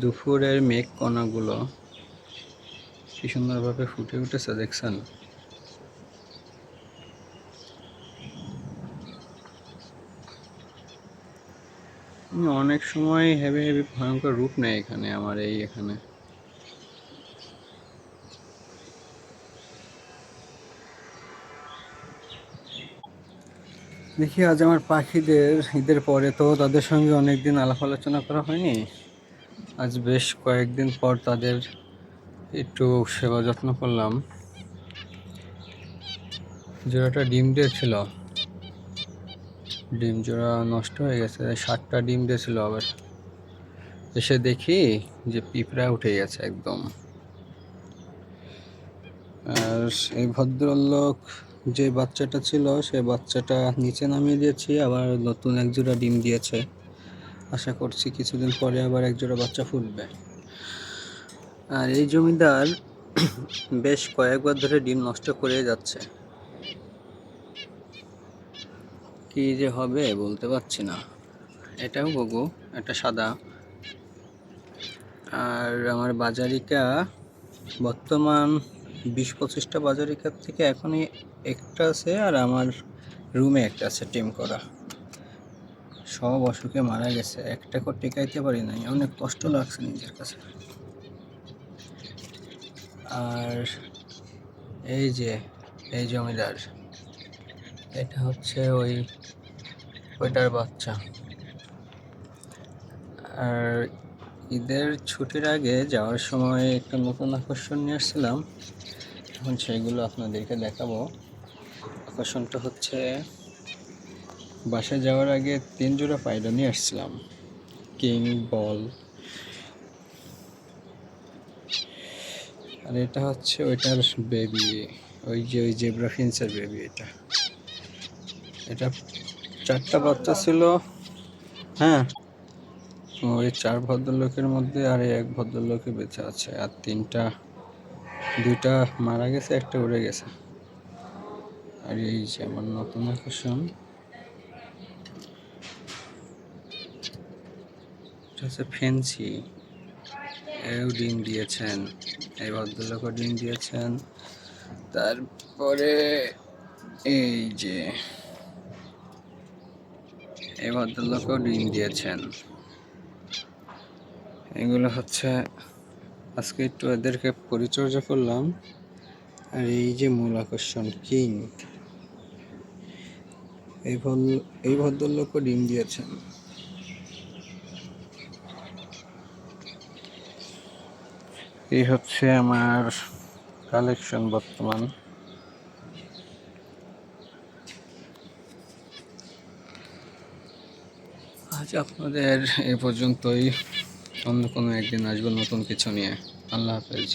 দুপুরের মেঘ কণাগুলো কি সুন্দরভাবে ফুটে উঠেছে, দেখছেন? অনেক সময় হেভি হেভি ভয়ঙ্কর রূপ নেয় এখানে, আমার এই এখানে। দেখি আজ আমার পাখিদের ঈদের পরে তো তাদের সঙ্গে অনেকদিন আলাপ আলোচনা করা হয়নি। আজ বেশ কয়েকদিন পর তাদের একটু সেবা যত্ন করলাম। জোড়াটা ডিম দিয়েছিল ডিম জোড়া নষ্ট হয়ে গেছে সাতটা ডিম দিয়েছিল আবার। এসে দেখি যে পিঁপড়া উঠে গেছে একদম। আর এই ভদ্রলোক যে বাচ্চাটা ছিল, সে বাচ্চাটা নিচে নামিয়ে দিয়েছি, আবার নতুন এক জোড়া ডিম দিয়েছে। আশা করছি কিছুদিন পরে আবার এক জোড়া বাচ্চা ফুটবে। আর এই জমিদার বেশ কয়েকবার ধরে ডিম নষ্ট করে যাচ্ছে। কি যে হবে বলতে পারছি না। এটাও গগু এটা সাদা। আর আমার বাজারিকা বর্তমান বিশ পঁচিশটা বাজারিকার থেকে এখনই একটা আছে আর আমার রুমে একটা আছে টিম করা। সব অসুখে মারা গেছে। একটা করে টেকাইতে পারি নাই। অনেক কষ্ট লাগছে নিজের কাছে। আর এই যে, এই জমিদার, এটা হচ্ছে ওই ওইটার বাচ্চা। আর ঈদের ছুটির আগে যাওয়ার সময় একটা নতুন আকর্ষণ নিয়ে আসছিলাম। এখন সেইগুলো আপনাদেরকে দেখাবো। আকর্ষণটা হচ্ছে বাসায় যাওয়ার আগে তিন জোড়া পায়রা নিয়ে আসছিলাম। কিং, বল। আর এটা হচ্ছে ওইটার বেবি ওই যে, ওই জেব্রা ফিন্সের বেবি এটা। এটা চারটা বাচ্চা ছিল। হ্যাঁ ওই চার ভদ্রলোকের মধ্যে আর এক ভদ্রলোকে বেঁচে আছে। আর তিনটা, দুইটা মারা গেছে, একটা উড়ে গেছে। আর এই যে আমার নতুন আকর্ষণ। হচ্ছে ফেন্সি। এও ডিম দিয়েছেন। এই ভদ্রলোকও ডিম দিয়েছেন। তারপরে এই যে এই ভদ্রলোকও ডিম দিয়েছেন। এগুলো হচ্ছে আজকে একটু এদেরকে পরিচর্যা করলাম। আর এই যে মূল আকর্ষণ, কিং। এই ভদ্র এই ভদ্রলোকও ডিম দিয়েছেন। এই হচ্ছে আমার কালেকশন বর্তমান। আজ আপনাদের এ পর্যন্তই। অন্য কোনো একদিন আসব নতুন কিছু নিয়ে। আল্লাহ হাফেজ।